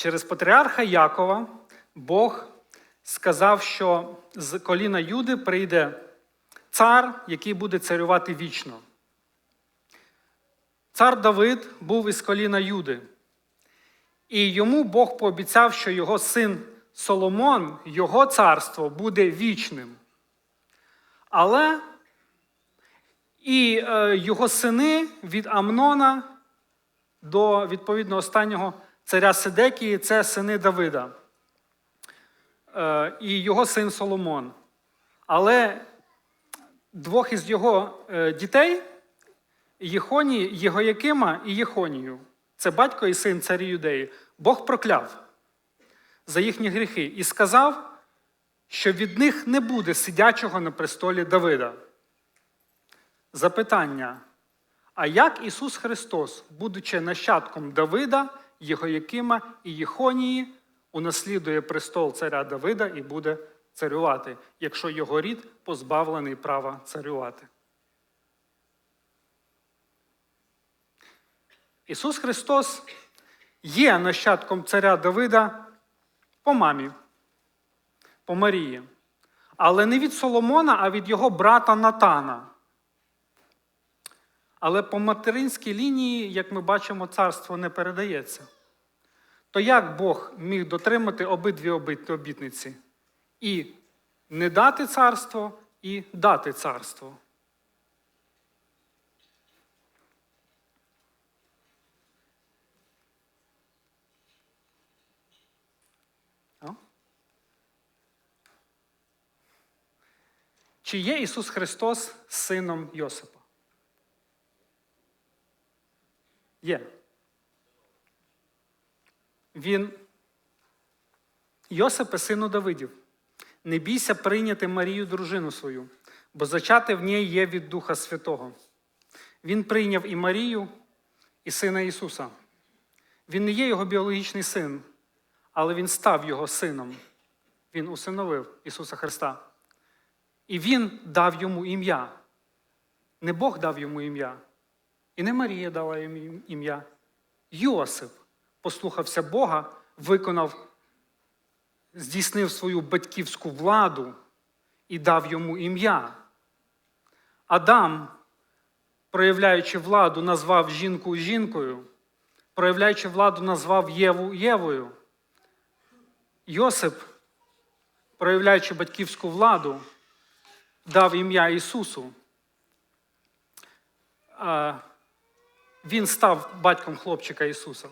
Через патріарха Якова Бог сказав, що з коліна Юди прийде цар, який буде царювати вічно. Цар Давид був із коліна Юди. І йому Бог пообіцяв, що його син Соломон, його царство буде вічним. Але і е, його сини від Амнона до відповідно останнього царя Сидекії це сини Давида е, і його син Соломон. Але двох із його е, дітей Єхонії, Єгоякима і Єхонію. Це батько і син царі Юдеї. Бог прокляв за їхні гріхи і сказав, що від них не буде сидячого на престолі Давида. Запитання: а як Ісус Христос, будучи нащадком Давида, Єгоякима і Єхонії, унаслідує престол царя Давида і буде царювати, якщо його рід позбавлений права царювати? Ісус Христос є нащадком царя Давида по мамі, по Марії, але не від Соломона, а від його брата Натана. Але по материнській лінії, як ми бачимо, царство не передається. То як Бог міг дотримати обидві обітниці? І не дати царство, і дати царство? Чи є Ісус Христос сином Йосипа? Є. Він, Йосипе, сину Давидів, не бійся прийняти Марію, дружину свою, бо зачати в ній є від Духа Святого. Він прийняв і Марію, і сина Ісуса. Він не є його біологічний син, але він став його сином. Він усиновив Ісуса Христа. І Він дав йому ім'я. Не Бог дав йому ім'я, і не Марія дала йому ім'я. Йосип послухався Бога, виконав, здійснив свою батьківську владу і дав йому ім'я. Адам, проявляючи владу, назвав жінку жінкою, проявляючи владу, назвав Єву Євою. Йосип, проявляючи батьківську владу, дав ім'я Ісусу. Він став батьком хлопчика Ісуса.